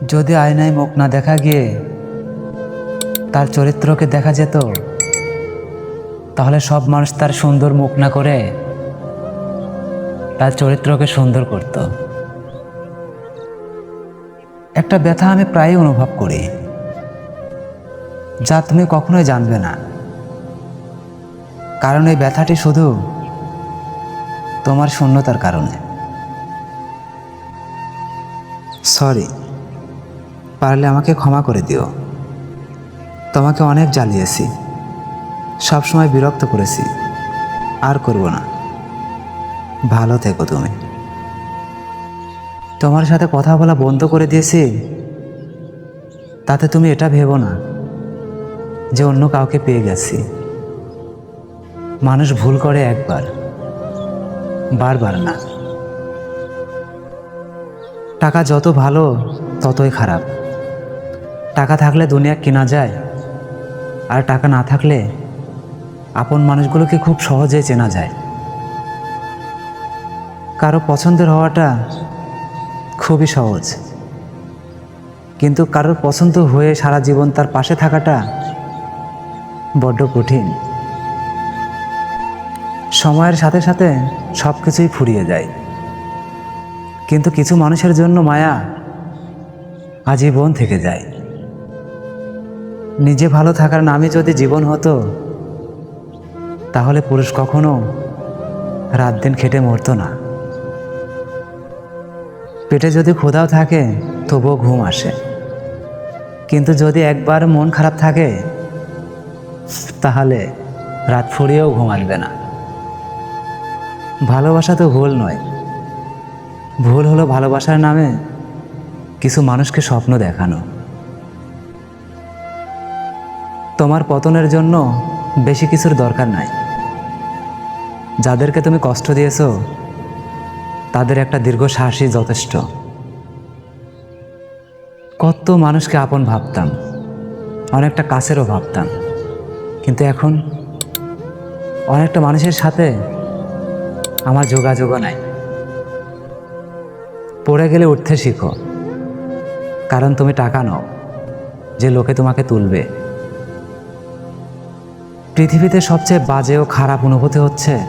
যদি আয়নায় মুখ না দেখা গিয়ে তার চরিত্রকে দেখা যেত, তাহলে সব মানুষ তার সুন্দর মুখ না করে তার চরিত্রকে সুন্দর করত। একটা ব্যথা আমি প্রায়ই অনুভব করি, যা তুমি কখনোই জানবে না। কারণ এই ব্যথাটি শুধু তোমার শূন্যতার কারণে। সরি পারলে আমাকে ক্ষমা করে দিও। তোমাকে অনেক জ্বালিয়েছি। সবসময় বিরক্ত করেছি। আর করব না। ভালো থেকো তুমি। তোমার সাথে কথা বলা বন্ধ করে দিয়েছি। তাতে তুমি এটা ভেবো না যে অন্য কাউকে পেয়ে গেছি। মানুষ ভুল করে একবার, বারবার না। টাকা যত ভালো, ততই খারাপ। টাকা থাকলে দুনিয়া কেনা যায় আর টাকা না থাকলে আপন মানুষগুলোকে খুব সহজেই চেনা যায়। কারও পছন্দের হওয়াটা খুবই সহজ। কিন্তু কারোর পছন্দ হয়ে সারা জীবন তার পাশে থাকাটা বড্ড কঠিন। সময়ের সাথে সাথে সব কিছুই ফুরিয়ে যায়। কিন্তু কিছু মানুষের জন্য মায়া আজীবন থেকে যায়। নিজে ভালো থাকার নামে যদি জীবন হতো, তাহলে পুরুষ কখনো রাত দিন খেটে মরতো না। পেটে যদি ক্ষুধাও থাকে, তবুও ঘুম আসে। কিন্তু যদি একবার মন খারাপ থাকে, তাহলে রাত ফুরিয়েও ঘুম আসবে না। ভালোবাসা তো ভুল নয়। ভুল হলো ভালোবাসার নামে কিছু মানুষকে স্বপ্ন দেখানো। তোমার পতনের জন্য বেশি কিছুর দরকার নাই। যাদেরকে তুমি কষ্ট দিয়েছ, তাদের একটা দীর্ঘ দীর্ঘশ্বাসই যথেষ্ট। কত মানুষকে আপন ভাবতাম, অনেকটা কাছেরও ভাবতাম, কিন্তু এখন অনেকটা মানুষের সাথে আমার যোগাযোগও নাই। পড়ে গেলে উঠতে শিখো, কারণ তুমি টাকা নাও, যে লোকে তোমাকে তুলবে। পৃথিবীতে সবচেয়ে বাজে ও খারাপ অনুভূতি হচ্ছে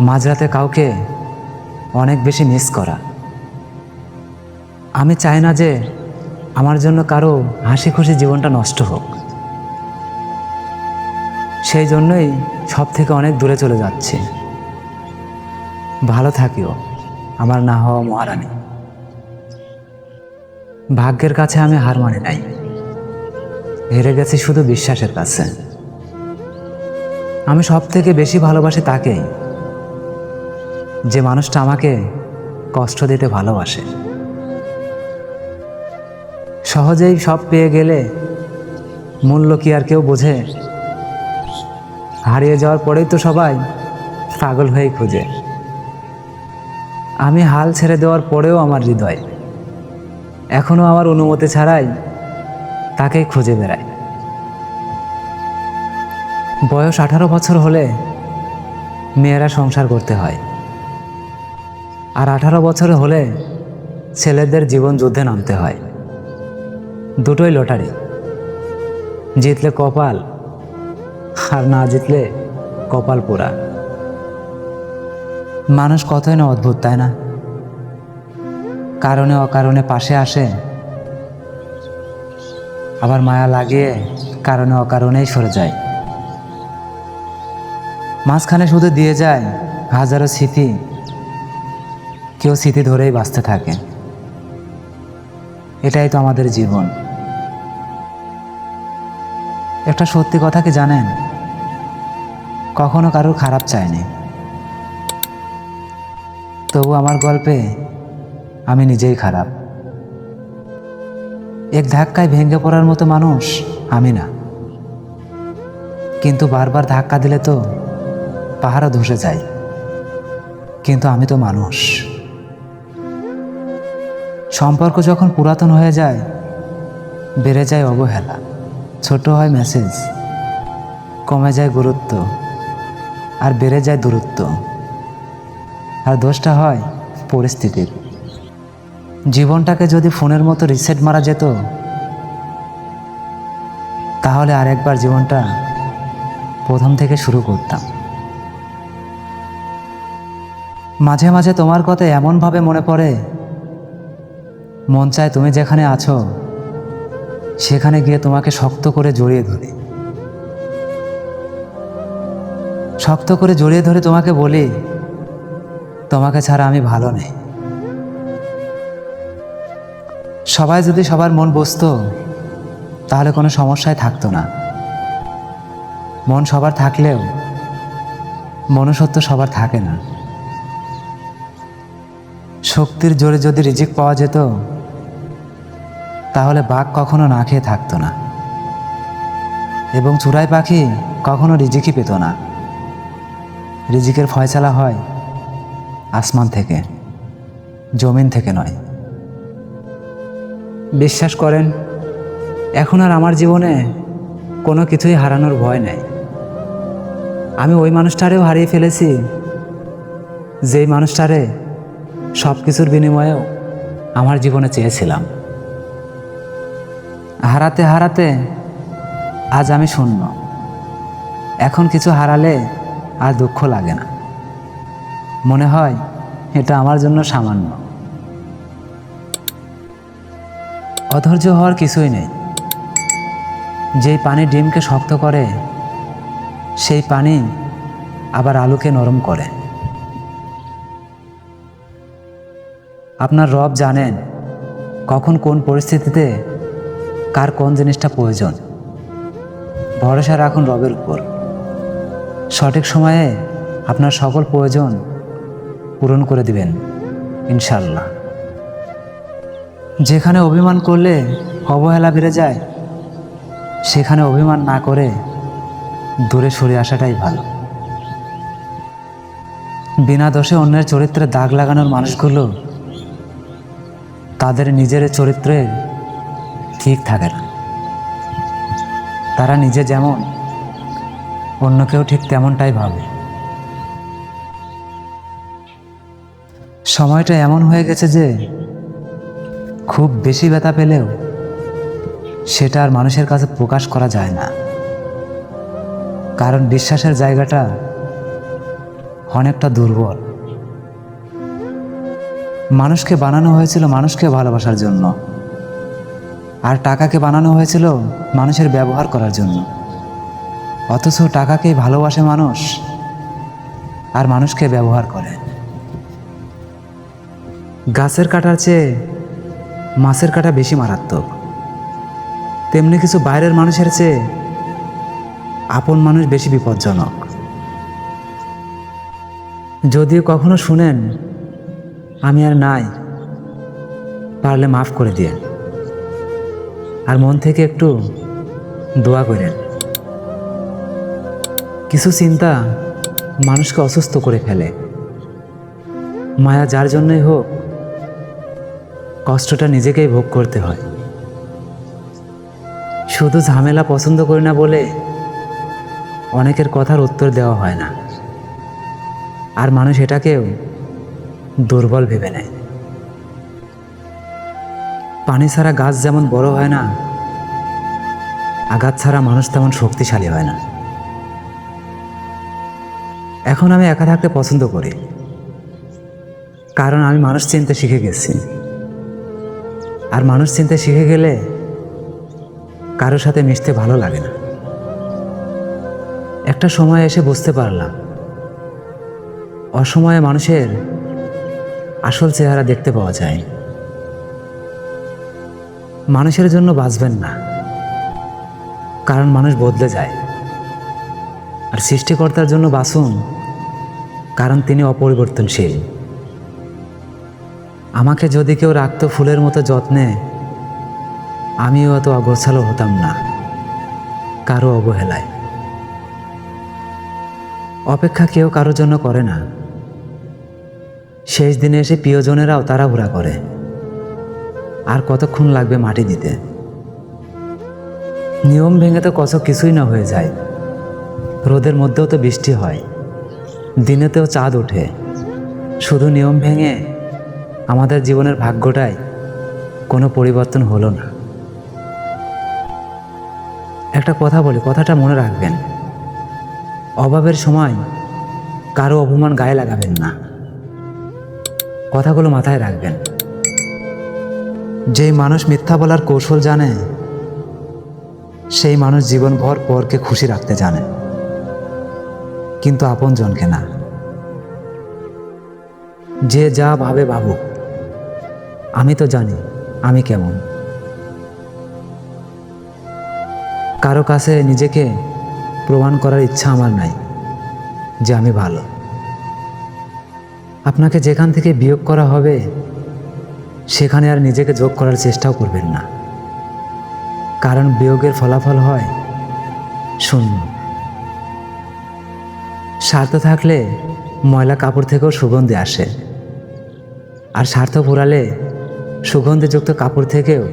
মাঝরাতে কাউকে অনেক বেশি মিস করা। আমি চাই না যে আমার জন্য কারও হাসি খুশি জীবনটা নষ্ট হোক। সেই জন্যই সব থেকে অনেক দূরে চলে যাচ্ছি। ভালো থাকিও, আমার না হওয়া মহারানী। ভাগ্যের কাছে আমি হার মানি নাই। হেরে গেছি শুধু বিশ্বাসের কাছে। আমি সব থেকে বেশি ভালোবাসি তাকেই যে মানুষটা আমাকে কষ্ট দিতে ভালোবাসে। সহজেই সব পেয়ে গেলে মূল্য কি আর কেউ বোঝে? হারিয়ে যাওয়ার পরেই তো সবাই পাগল হয়েই খুঁজে। আমি হাল ছেড়ে দেওয়ার পরেও আমার হৃদয়। এখনও আমার অনুমতি ছাড়াই তাকেই খুঁজে বেড়ায়। বয়স আঠারো বছর হলে মেয়েরা সংসার করতে হয়। আর আঠারো বছর হলে ছেলেদের জীবন যুদ্ধে নামতে হয়। দুটোই লটারি। জিতলে কপাল আর না জিতলে কপাল পোড়া। মানুষ কতই না অদ্ভুত, তাই না? কারণে অকারণে পাশে আসে, আবার মায়া লাগিয়ে কারণে অকারণেই সরে যায়। মাঝখানে শুধু দিয়ে যায় হাজারো স্মৃতি। কেউ স্মৃতি ধরেই বাঁচতে থাকে। এটাই তো আমাদের জীবন। একটা সত্যি কথা কি জানেন? কখনো কারোর খারাপ চায়নি। তবু আমার গল্পে আমি নিজেই খারাপ। এক ধাক্কায় ভেঙে পড়ার মতো মানুষ আমি না। কিন্তু বারবার ধাক্কা দিলে তো পাহাড়ও ধসে যায়। কিন্তু আমি তো মানুষ। সম্পর্ক যখন পুরাতন হয়ে যায়, বেড়ে যায় অবহেলা। ছোট হয় মেসেজ কমে যায় গুরুত্ব, আর বেড়ে যায় দূরত্ব। আর দোষটা হয় পরিস্থিতির। জীবনটাকে যদি ফোনের মতো রিসেট মারা যেত, তাহলে আর একবার জীবনটা প্রথম থেকে শুরু করতাম। মাঝে মাঝে তোমার কথা এমনভাবে মনে পড়ে। মন চায় তুমি যেখানে আছো, সেখানে গিয়ে তোমাকে শক্ত করে জড়িয়ে ধরি। শক্ত করে জড়িয়ে ধরে তোমাকে বলি, তোমাকে ছাড়া আমি ভালো নেই। সবাই যদি সবার মন বসতো, তাহলে কোনো সমস্যায় থাকতো না। মন সবার থাকলেও মনুষ্যত্ব সবার থাকে না। শক্তির জোরে যদি রিজিক পাওয়া যেত, তাহলে বাঘ কখনো না খেয়ে থাকতো না। এবং চূড়াই পাখি কখনো রিজিকই পেত না। রিজিকের ফয়সালা হয় আসমান থেকে, জমিন থেকে নয়। বিশ্বাস করেন, এখন আর আমার জীবনে কোনো কিছুই হারানোর ভয় নেই। আমি ওই মানুষটারেও হারিয়ে ফেলেছি, যেই মানুষটারে সব কিছুর বিনিময়েও আমার জীবনে চেয়েছিলাম। হারাতে হারাতে আজ আমি শূন্য। এখন কিছু হারালে আর দুঃখ লাগে না। মনে হয় এটা আমার জন্য সামান্য। অধৈর্য হওয়ার কিছুই নেই। যেই পানি ডিমকে শক্ত করে, সেই পানি আবার আলুকে নরম করে। আপনার রব জানেন কখন কোন পরিস্থিতিতে কার কোন জিনিসটা প্রয়োজন। ভরসা রাখুন রবের উপর। সঠিক সময়ে আপনার সকল প্রয়োজন পূরণ করে দিবেন ইনশাল্লাহ যেখানে অভিমান করলে অবহেলা বেড়ে যায়, সেখানে অভিমান না করে দূরে সরে আসাটাই ভালো। বিনা দোষে অন্যের চরিত্রে দাগ লাগানোর মানুষগুলো তাদের নিজের চরিত্রে ঠিক থাকে না। তারা নিজে যেমন অন্যকেও ঠিক তেমনটাই ভাবে। সময়টা এমন হয়ে গেছে যে, খুব বেশি ব্যথা পেলেও সেটা আর মানুষের কাছে প্রকাশ করা যায় না। কারণ বিশ্বাসের জায়গাটা অনেকটা দুর্বল। মানুষকে বানানো হয়েছিল মানুষকে ভালোবাসার জন্য। আর টাকাকে বানানো হয়েছিল মানুষের ব্যবহার করার জন্য। অথচ টাকাকেই ভালোবাসে মানুষ আর মানুষকে ব্যবহার করে। গাছের কাটার চেয়ে মাছের কাটা বেশি মারাত্মক। তেমনি কিছু বাইরের মানুষের চেয়ে আপন মানুষ বেশি বিপজ্জনক। যদিও কখনো শুনেন আমি আর নাই। পারলে মাফ করে দিয়ে আর মন থেকে একটু দোয়া করেন। কিছু চিন্তা মানুষকে অসুস্থ করে ফেলে। মায়া যার জন্যই হোক, কষ্টটা নিজেকেই ভোগ করতে হয়। শুধু ঝামেলা পছন্দ করি না বলে অনেকের কথার উত্তর দেওয়া হয় না। আর মানুষ এটাকেও দুর্বল ভেবে নেয়। পানি ছাড়া গাছ যেমন বড় হয় না, আঘাত ছাড়া মানুষ তেমন শক্তিশালী হয় না। এখন আমি একা থাকতে পছন্দ করি, কারণ আমি মানুষ চিনতে শিখে গেছি। আর মানুষ চিনতে শিখে গেলে কারোর সাথে মিশতে ভালো লাগে না। একটা সময় এসে বুঝতে পারলাম, অসময়ে মানুষের আসল চেহারা দেখতে পাওয়া যায় মানুষের জন্য বাঁচবেন না। কারণ মানুষ বদলে যায়। আর সৃষ্টিকর্তার জন্য বাঁচুন, কারণ তিনি অপরিবর্তনশীল। আমাকে যদি কেউ রাখতো ফুলের মতো যত্নে, আমিও অত অগোছালো হতাম না, কারও অবহেলায়। অপেক্ষা কেউ কারোর জন্য করে না। শেষ দিনে এসে প্রিয়জনেরাও তাড়াহুড়া করে। আর কতক্ষণ লাগবে মাটি দিতে? নিয়ম ভেঙে তো কত কিছুই না হয়ে যায়। রোদের মধ্যেও তো বৃষ্টি হয়। দিনেতেও চাঁদ ওঠে। শুধু নিয়ম ভেঙে আমাদের জীবনের ভাগ্যটাই কোনো পরিবর্তন হলো না। একটা কথা বলি, কথাটা মনে রাখবেন। অভাবের সময় কারও অপমান গায়ে লাগাবেন না। কথাগুলো মাথায় রাখবেন। যেই মানুষ মিথ্যা বলার কৌশল জানে, সেই মানুষ জীবনভর পরকে খুশি রাখতে জানে। কিন্তু আপনজনকে না। যে যা ভাবে ভাবুক, আমি তো জানি আমি কেমন। কারও কাছে নিজেকে প্রমাণ করার ইচ্ছা আমার নাই যে আমি ভালো। আপনাকে যেখান থেকে বিয়োগ করা হবে, সেখানে আর নিজেকে যোগ করার চেষ্টাও করবেন না। কারণ বিয়োগের ফলাফল হয় শূন্য। স্বার্থ থাকলে ময়লা কাপড় থেকেও সুগন্ধি আসে। আর স্বার্থ পুরালে সুগন্ধিযুক্ত কাপড় থেকেও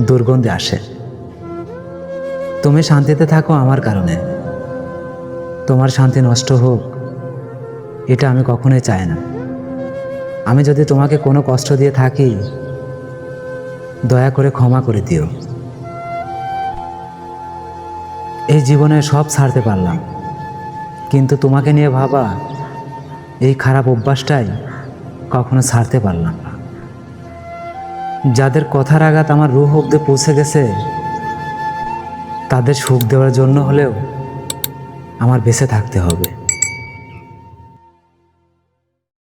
দুর্গন্ধি আসে। তুমি শান্তিতে থাকো আমার কারণে। তোমার শান্তি নষ্ট হোক। এটা আমি কখনোই চাই না। আমি যদি তোমাকে কোনো কষ্ট দিয়ে থাকি, দয়া করে ক্ষমা করে দিও। এই জীবনে সব ছাড়তে পারলাম। কিন্তু তোমাকে নিয়ে ভাবা, এই খারাপ অভ্যাসটাই কখনো ছাড়তে পারলাম না। যাদের কথার আঘাত আমার রুহ অব্দে পৌঁছে গেছে, তাদের সুখ দেওয়ার জন্য হলেও আমার বেঁচে থাকতে হবে।